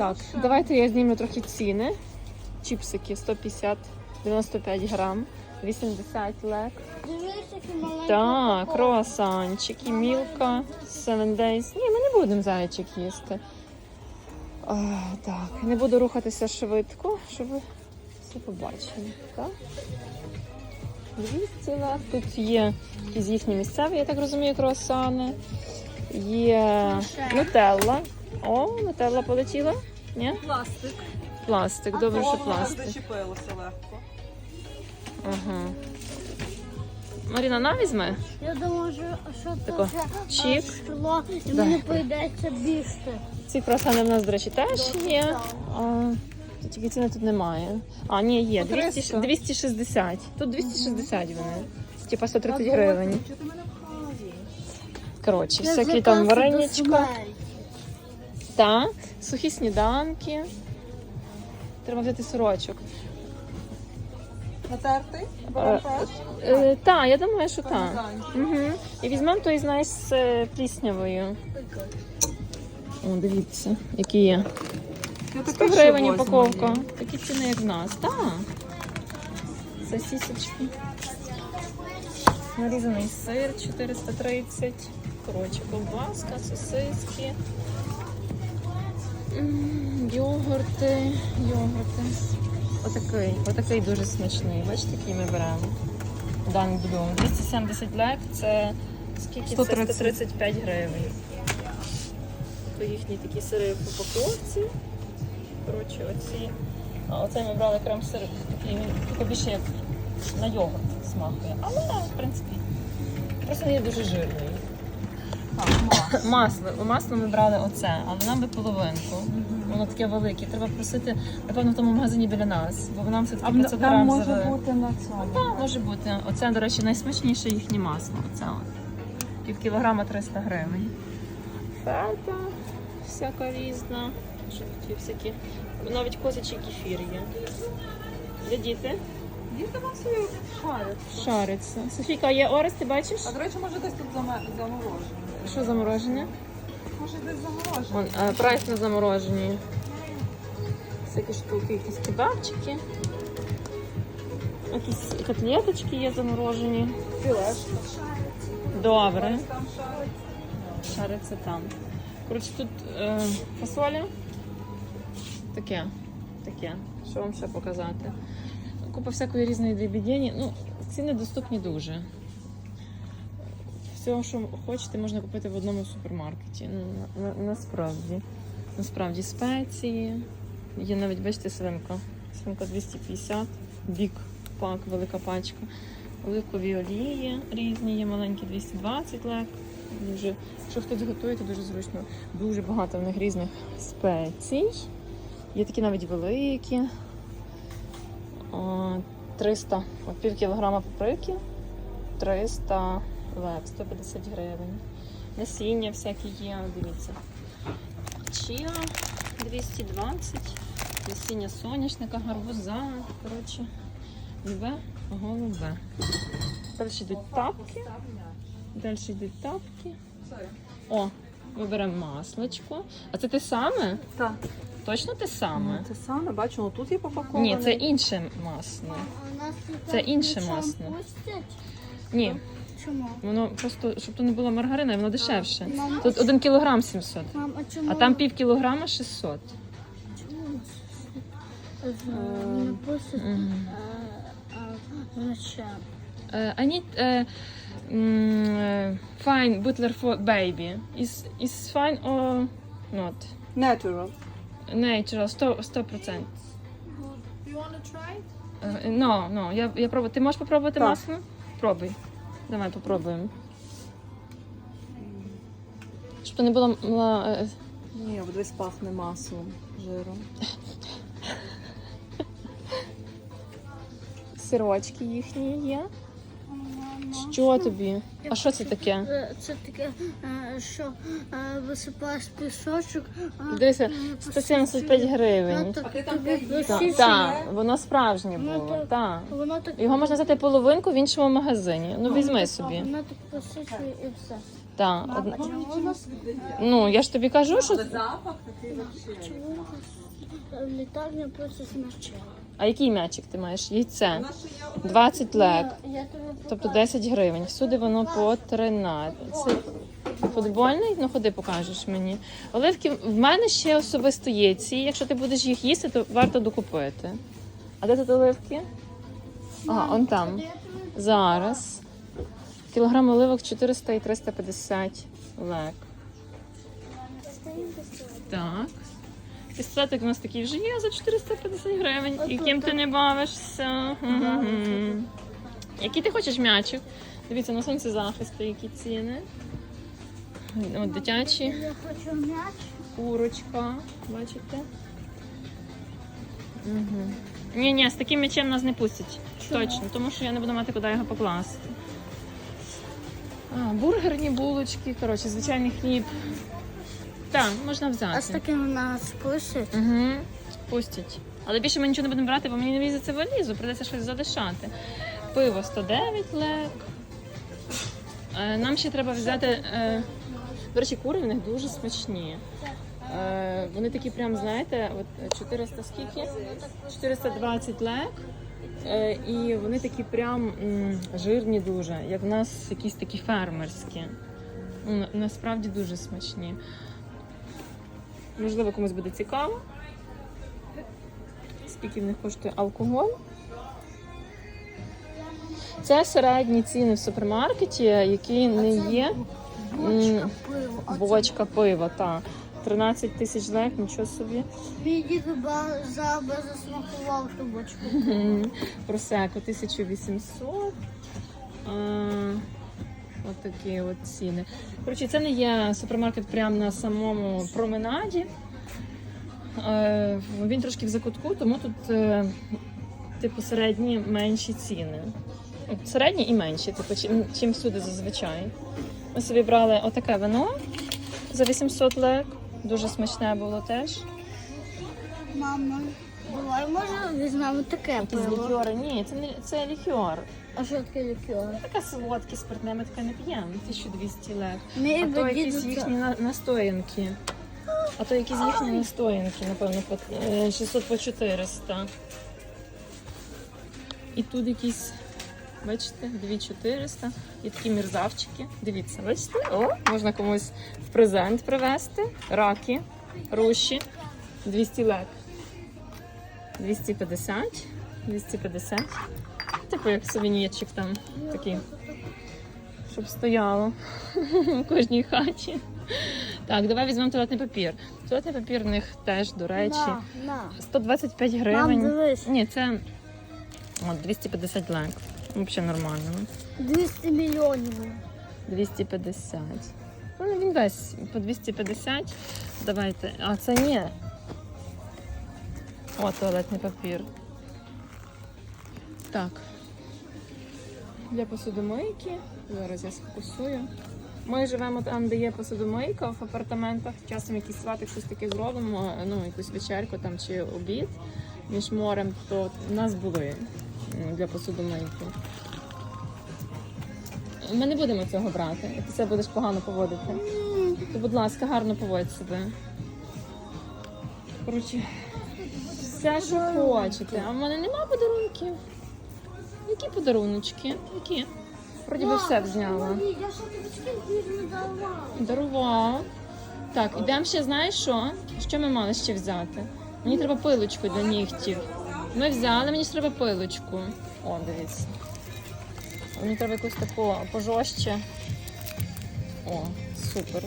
Так, давайте я зніму трохи ціни. Чіпсики 150, 95 грам, 80 лек. Так, круасанчики, мілка, 7 days. Ні, ми не будемо зайчик їсти. А, так, не буду рухатися швидко, щоб ви все побачили. Так? 200 лек. Тут є якісь їхні місцеві, я так розумію, круасани. Є нутелла. О, нутелла полетіла? Ні? Пластик. Пластик, добре, що пластик. Зачепилося легко. Ага. Маріна, на візьме? Я думаю, що, що Тако, це а, чик. шкло, і Да. мені прийдеться бігти. Ці круасани в нас, до речі, теж є. А, тільки ціни тут немає. А, ні, є. 200, 260. Тут 260 вони. Типа 130 гривень. Чого ти мене вказуєш? Коротше, всякі там вареничка. Та, сухі сніданки. Треба взяти сирочок. Натертий? Е? Е, та, я думаю, що так. Угу. І візьмемо той, знаєш, з е, пліснявою. О, дивіться, які є. Я 100 гривень упаковка. Такі ціни, як в нас. Так. Сосісочки. Нарізаний сир 430. Коротше, ковбаска, сосиски. Йогурти, йогурти. Отакий, отакий дуже смачний. Бачите, який ми беремо. Дан Блюм. 270 лек це скільки 130. це 135 гривень. То їхні такі сири в упаковці. Коротше, оці. А оцей ми брали крем сир, такий він більше як на йогурт смакує. Але, в принципі, просто не є дуже жирний. Так, мас. Масло. Масло ми брали оце, але нам би половинку. Воно таке велике. Треба просити, напевно, в тому магазині біля нас, бо нам все А таки в- 500 там грам може за- бути на цьому. Так, може бути. Оце, до речі, найсмачніше їхнє масло. Оце от. Пів кілограма 300 гривень. Фета всяка різна. Що всякі. Навіть козячий кефір є. Де діти? Діти вам собі. Шариться. Софійка, є орес, ти бачиш? А до речі, може десь тут заме- Що заморожене? Може десь заморожені. Вон, е, прайс на заморожені. Всякі штуки, якісь кебабчики. Якісь котлеточки є заморожені. Філешка. Добре. Там. Шариться там. Коротше, тут е, фасоля. Таке. Таке. Що вам ще показати? Купа всякої різної дрібідєні. Ну, ціни доступні дуже. Всього, що хочете, можна купити в одному супермаркеті. Ну, на, на- насправді. Насправді спеції. Є навіть, бачите, свинка. Свинка 250, бік пак, велика пачка. Оливкові олії різні, є маленькі 220 лек. Дуже, якщо хтось готує, то дуже зручно. Дуже багато в них різних спецій. Є такі навіть великі. 300, от пів кілограма паприки, 300 лек, 150 гривень. Насіння всякі є, дивіться. Чіа 220, насіння соняшника, гарбуза, коротше, любе, голубе. Далі йдуть тапки. Далі йдуть тапки. О, виберемо масличко. А це те саме? Так. Точно те саме? Це саме, бачу, ну тут є попаковане. Ні, це інше масло. Це інше масло. пустять? Ні, Чому? воно просто, щоб то не було маргарина, воно дешевше. Мам, Тут один кілограм 700, мам, а чому? а там пів кілограма 600. Чому? Е, Не пустять Мгм. е, е. I need uh, fine butler for baby. Is is fine or not? Natural. Natural, 100%. 100%. You wanna try? Uh, no, no, я, я пробую. Ти можеш попробувати Так. масло? Пробуй. Давай попробуємо. Щоб не було мала, е, Ні, от десь пахне маслом, жиром. сирочки їхні є. Що тобі? А що це таке? Е, Це таке, е, що е, висипаєш пісочок. а, Дивися, е, 175 гривень. Ну, так А ти там? Так, та, воно справжнє Ну, було. Його можна взяти половинку в іншому магазині. Ну, візьми собі. Воно так просічує і все. Так, одна... ну я ж тобі кажу, що. Запах такий вообще. чому у нас в літарні просто смачно? А який м'ячик ти маєш? Яйце. У нас ще є один 20 лек. Тобто 10 гривень. Всюди воно по 13. Футбольний? Ну ходи, покажеш мені. Оливки в мене ще особисто є ці. Якщо ти будеш їх їсти, то варто докупити. А де тут оливки? Ага, он там. Зараз. Кілограм оливок 400 і 350 лек. Так. Пістолетик у нас такий вже є за 450 гривень. І ким ти не бавишся? Мгм. Який ти хочеш м'ячик? Дивіться, на сонцезахисти які ціни. От дитячі, Я хочу м'яч. курочка, бачите? Угу. Ні, ні, з таким м'ячем нас не пустять. Чому? Точно, тому що я не буду мати куди його покласти. А, бургерні булочки, коротше, звичайний хліб. Так, можна А з взяти. таким нас пустять? Угу. Пустять. Але більше ми нічого не будемо брати, бо мені не візиться валізу, придеться щось залишати. Пиво 109 лек. Е, Нам ще треба взяти. е, До речі, кури в них дуже смачні. Е, Вони такі прям, знаєте, от 400 скільки? 420 лек. І вони такі прям жирні дуже, як в нас якісь такі фермерські. Ну, Насправді дуже смачні. Можливо, комусь буде цікаво. Скільки в них коштує алкоголь? Це середні ціни в супермаркеті, які не є. Бочка пива. Бочка пива, так. 13 тисяч лек, нічого собі. Мій дід заба засмакував ту бочку. Просеко 1800. От такі от ціни. Коротше, це не є супермаркет прямо на самому променаді. Е, Він трошки в закутку, тому тут е, типу середні менші ціни. Середні і менші, типу, чим, чим всюди зазвичай. Ми собі брали отаке вино за 800 лек. Дуже смачне було теж. Мама, давай може візьмемо таке Якісь пиво. лікьори. Ні, це не це лікьор. А що таке лікер? Така солодкі спиртне, ми таке не п'ємо. 1200 лек. Мій А то якісь їхні на- настоянки. А то якісь їхні настоянки, напевно, по е, 600 по 400. І тут якісь, бачите, 2400. І такі мерзавчики. Дивіться, бачите? О, можна комусь в презент привезти. Раки, руші. 200 лек. 250. 250. Типу як сувенірчик там такий. Щоб стояло в кожній хаті. Так, давай візьмемо туалетний папір. Туалетний папір в них теж, до речі, На, на. 125 Мам, гривень. дивись. Ні, це от, 250 лек. Взагалі нормально. 200 мільйонів. 250. Ну, він весь по 250. Давайте. А це ні. О, туалетний папір. Так. Для посудомийки. Зараз я сфокусую. Ми живемо там, де є посудомийка в апартаментах. Часом якийсь сватик щось таке зробимо, ну, якусь вечерку там чи обід між морем, то в нас були для посудомийки. Ми не будемо цього брати. Як ти себе будеш погано поводити. То, будь ласка, гарно поводь себе. Коротше, все, що хочете. А в мене нема подарунків. Які подаруночки? Які? Вроді би все взяла. Я що тобі скільки не давала? Дарував. Так, ідемо ще, знаєш що? Що ми мали ще взяти? Мені треба пилочку для нігтів. Ми взяли, мені ж треба пилочку. О, дивіться. Мені треба якусь таку пожорстче. О, супер.